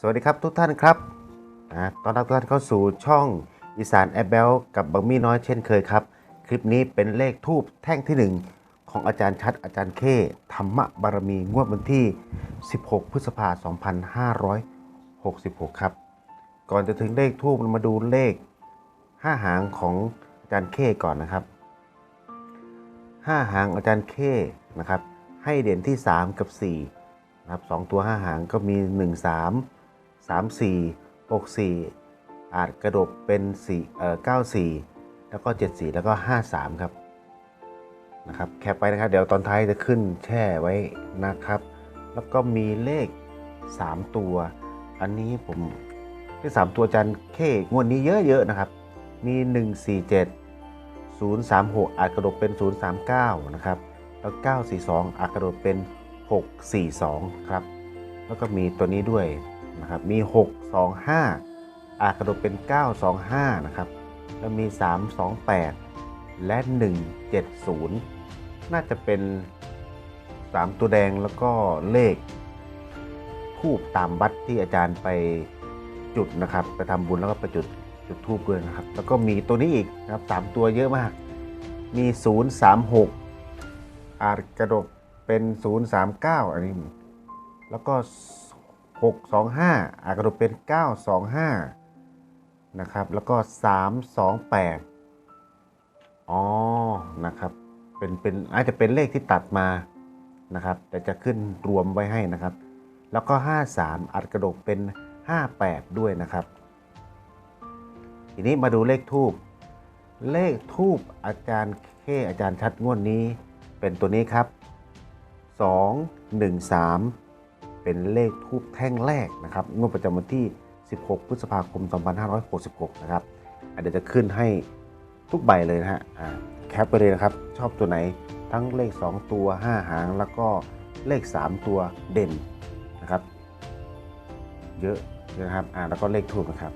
สวัสดีครับทุกท่านครับตอนรับทุกท่านเข้าสู่ช่องอีสานแอปเบลกับบังมี่น้อยเช่นเคยครับ คลิปนี้เป็นเลขทูบแท่งที่ 1 ของอาจารย์ชัดอาจารย์เคธรรมบารมีงวดวันที่ 16 พฤษภาคม 2566 ครับ ก่อนจะถึงเลขทูบเรามาดูเลข 5 หางของอาจารย์เคก่อนนะครับ 5 หางอาจารย์เคนะครับให้เด่นที่ 3 กับ4นะครับสองตัว 5 หางก็มี 1 3 3 4 6 4 อาจกระดบเป็น4เอ่อ9 4 แล้วก็ 7 4 แล้วก็ 5 3 ครับนะครับแคปไปนะครับ เดี๋ยวตอนท้ายจะขึ้นแช่ไว้นะครับ แล้วก็มีเลข 3 ตัว อันนี้ผมเลข3ตัวจันเคงวดนี้เยอะๆนะครับ มี 147 036 อาจกระดบเป็น 039 นะครับ แล้ว 942 อาจกระโดดเป็น 642 ครับ แล้วก็มีตัวนี้ด้วย นะครับ มี 625อาจกระโดดเป็น 925 นะครับ แล้วมี 328 และ 170 น่าจะเป็น 3 ตัวแดงแล้วก็เลขทูบตามวัดที่อาจารย์ไปจุดนะครับ ไปทำบุญแล้วก็ไปจุดจุดทูบด้วยนะครับ แล้วก็มีตัวนี้อีกนะครับ 3 ตัวเยอะมาก มี 036 อาจกระดกเป็น 039 อันนี้ แล้วก็ 625 อากระดกเป็น 925 นะครับ แล้วก็ 328 อ๋อ นะครับ เป็น เป็น อาจจะเป็นเลขที่ตัดมานะครับ แต่จะขึ้นรวมไว้ให้นะครับ แล้วก็ 53อาจกระดกเป็น 58 ด้วยนะครับ ทีนี้มาดูเลขทูบ เลขทูบอาจารย์เคอาจารย์ชัดงวดนี้ เป็นตัวนี้ครับ 2 1 3 เป็นเลขทูบแท่งแรกนะครับงวดประจำวันที่ 16 พฤษภาคม 2566 นะครับเดี๋ยวจะขึ้นให้ทุกใบเลยนะฮะแคปไปเลยนะครับ ชอบตัวไหนทั้งเลข 2 ตัว 5 หาง แล้วก็เลข 3 ตัวเด่นนะครับ เยอะนะครับอ่าแล้วก็เลขทูบนะครับ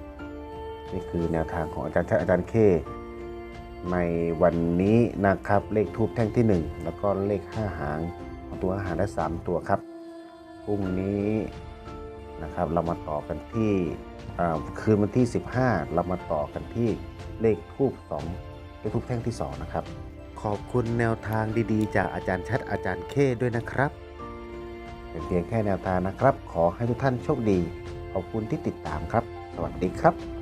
นี่คือแนวทางของอาจารย์ชอาจารย์เคในวันนี้นะครับเลขทูบแท่งที่ 1 แล้วก็เลข 5 หางของตัวอาหารได้3ตัวครับ พรุ่งนี้นะครับเรามาต่อกันที่คืนวันที่ 15 เรามาต่อกันที่เลขทูบ2เลขทูบแท่งที่ 2 นะครับ ขอบคุณแนวทางดีๆ จากอาจารย์ชัดอาจารย์เคด้วยนะครับ เป็นเพียงแค่แนวทางนะครับ ขอให้ทุกท่านโชคดี ขอบคุณที่ติดตามครับ สวัสดีครับ